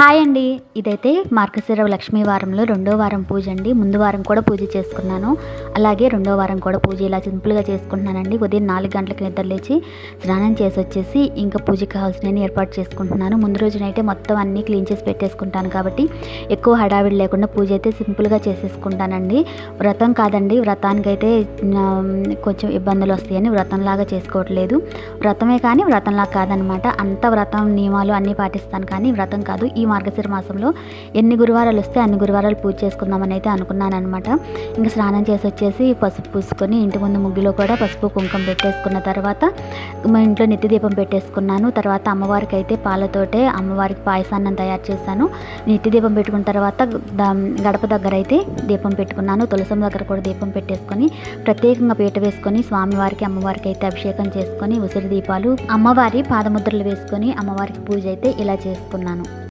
Hi అండి. ఇదైతే మార్గశిర లక్ష్మీ వారంలో రెండో వారం పూజ అండి. ముందు వారం కూడా పూజ చేసుకున్నాను. అలాగే రెండో వారం కూడా పూజ ఇలా సింపుల్గా చేసుకుంటున్నానండి. ఉదయం నాలుగు గంటలకు నిద్ర లేచి స్నానం చేసి వచ్చేసి ఇంకా పూజకి కావాల్సిన ఏర్పాటు చేసుకుంటున్నాను. ముందు రోజునైతే మొత్తం అన్నీ క్లీన్ చేసి పెట్టేసుకుంటాను కాబట్టి ఎక్కువ హడావిడి లేకుండా పూజ అయితే సింపుల్గా చేసేసుకుంటానండి. వ్రతం కాదండి. వ్రతానికైతే అయితే కొంచెం ఇబ్బందులు వస్తాయని వ్రతంలాగా చేసుకోవట్లేదు. వ్రతమే కానీ వ్రతంలాగా కాదనమాట. అంత వ్రతం నియమాలు అన్నీ పాటిస్తాను కానీ వ్రతం కాదు. ఈ మార్గశిర మాసంలో ఎన్ని గురువారాలు వస్తే అన్ని గురువారాలు పూజ చేసుకుందామని అయితే అనుకున్నాను అనమాట ఇంకా స్నానం చేసి వచ్చేసి పసుపు పూసుకొని ఇంటి ముందు ముగ్గులో కూడా పసుపు కుంకుమ పెట్టేసుకున్న తర్వాత మా ఇంట్లో నిత్య దీపం పెట్టేసుకున్నాను. తర్వాత అమ్మవారికి అయితే పాలతోటే అమ్మవారికి పాయసాన్నం తయారు చేశాను. నిత్య దీపం పెట్టుకున్న తర్వాత గడప దగ్గర అయితే దీపం పెట్టుకున్నాను. తులసం దగ్గర కూడా దీపం పెట్టేసుకొని ప్రత్యేకంగా పీట వేసుకొని స్వామివారికి అమ్మవారికి అయితే అభిషేకం చేసుకొని ఉసిరి దీపాలు అమ్మవారి పాదముద్రలు వేసుకొని అమ్మవారికి పూజ అయితే ఇలా చేసుకున్నాను.